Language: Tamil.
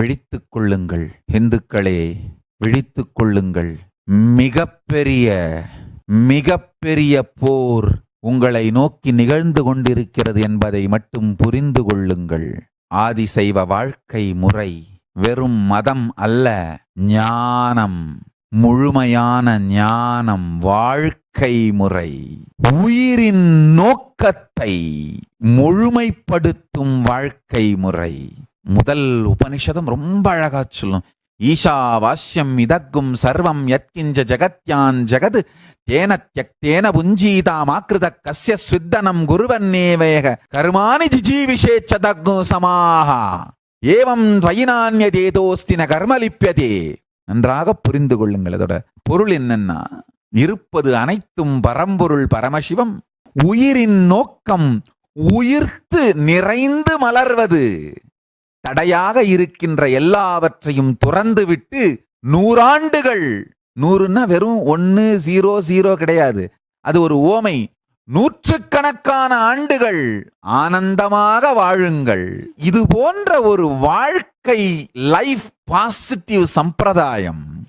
விழித்து கொள்ளுங்கள் இந்துக்களே விழித்து கொள்ளுங்கள் மிகப்பெரிய மிகப்பெரிய போர் உங்களை நோக்கி நிகழ்ந்து கொண்டிருக்கிறது என்பதை மட்டும் புரிந்து கொள்ளுங்கள். ஆதிசைவ வாழ்க்கை முறை வெறும் மதம் அல்ல ஞானம் முழுமையான ஞானம் வாழ்க்கை முறை. உயிரின் நோக்கத்தை முழுமைப்படுத்தும் வாழ்க்கை முறை. முதல் உபனிஷதம் ரொம்ப அழகா சொல்லும். ஈஷாவாஸ்யம் இதக்கும் சர்வம் யத்கிஞ்ச ஜகத்யான் ஜகத் தேன தியக்தேன புஞ்சீதாமாக்கிருத கஸ்ய ஸ்வித்தனம் குருவன்னேவேக கர்மாணி ஜிஜீவிஷேச்சதக்கு சமாஹா ஏவம் துவயினான்யதேதோஸ்தி ந கர்மலிப்பியதே நன்றாக புரிந்து கொள்ளுங்கள் அதோட பொருள் என்னன்னா இருப்பது அனைத்தும் பரம்பொருள் பரமசிவம் உயிரின் நோக்கம் உயிர்த்து நிறைந்து மலர்வது. தடையாக இருக்கின்ற எல்லாவற்றையும் துறந்துவிட்டு நூறாண்டுகள். நூறுன்னா வெறும் ஒன்று ஜீரோ ஜீரோ கிடையாது. அது ஒரு ஓமை. நூற்றுக்கணக்கான ஆண்டுகள் ஆனந்தமாக வாழுங்கள். இது போன்ற ஒரு வாழ்க்கை லைஃப் பாசிட்டிவ் சம்பிரதாயம்.